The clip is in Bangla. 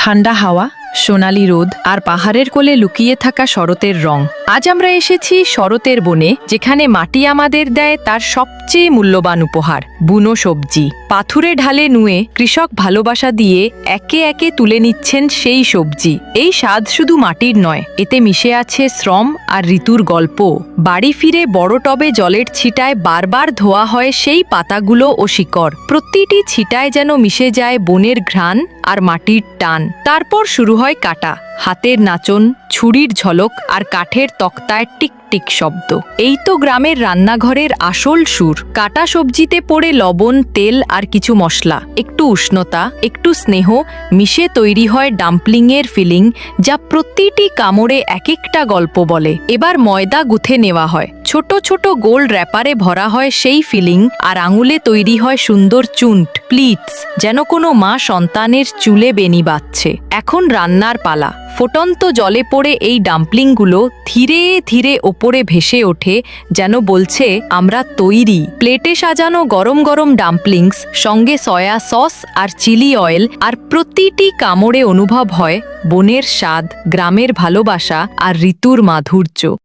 ঠান্ডা হাওয়া সোনালি রোদ আর পাহাড়ের কোলে লুকিয়ে থাকা শরতের রং। আজ আমরা এসেছি শরতের বনে, যেখানে মাটি আমাদের দেয় তার সবচেয়ে মূল্যবান উপহার, বুনো সবজি। পাথুরে ঢালে নুয়ে কৃষক ভালোবাসা দিয়ে একে একে তুলে নিচ্ছেন সেই সবজি। এই স্বাদ শুধু মাটির নয়, এতে মিশে আছে শ্রম আর ঋতুর গল্প বাড়ি ফিরে বড় টবে জলের ছিটায় বারবার ধোয়া হয় সেই পাতাগুলো ও শিকড়। প্রতিটি ছিটায় যেন মিশে যায় বনের ঘ্রাণ আর মাটির টান। তারপর শুরু হয় কাটা। হাতের নাচন, ছুরির ঝলক আর কাঠের তক্তায় টিক টিক শব্দ। এই তো গ্রামের রান্নাঘরের আসল সুর। কাটা সবজিতে পড়ে লবণ, তেল আর কিছু মশলা। একটু উষ্ণতা, একটু স্নেহ, মিশে তৈরি হয় ডাম্পলিংয়ের ফিলিং, যা প্রতিটি কামড়ে এক একটা গল্প বলে। এবার ময়দা গুথে নেওয়া হয়। ছোট ছোট গোল র্যাপারে ভরা হয় সেই ফিলিং আর আঙুলে তৈরি হয় সুন্দর চুন্ট, প্লিটস, যেন কোনো মা সন্তানের চুলে বেনি বাচ্ছে এখন রান্নার পালা। ফোটন্ত জলে পড়ে এই ডাম্পলিংগুলো ধীরে ধীরে ওপরে ভেসে ওঠে, যেন বলছে, আমরা তৈরি। প্লেটে সাজানো গরম গরম ডাম্পলিংস, সঙ্গে সয়া সস আর চিলি অয়েল আর প্রতিটি কামড়ে অনুভব হয় বনের স্বাদ, গ্রামের ভালোবাসা আর ঋতুর মাধুর্য।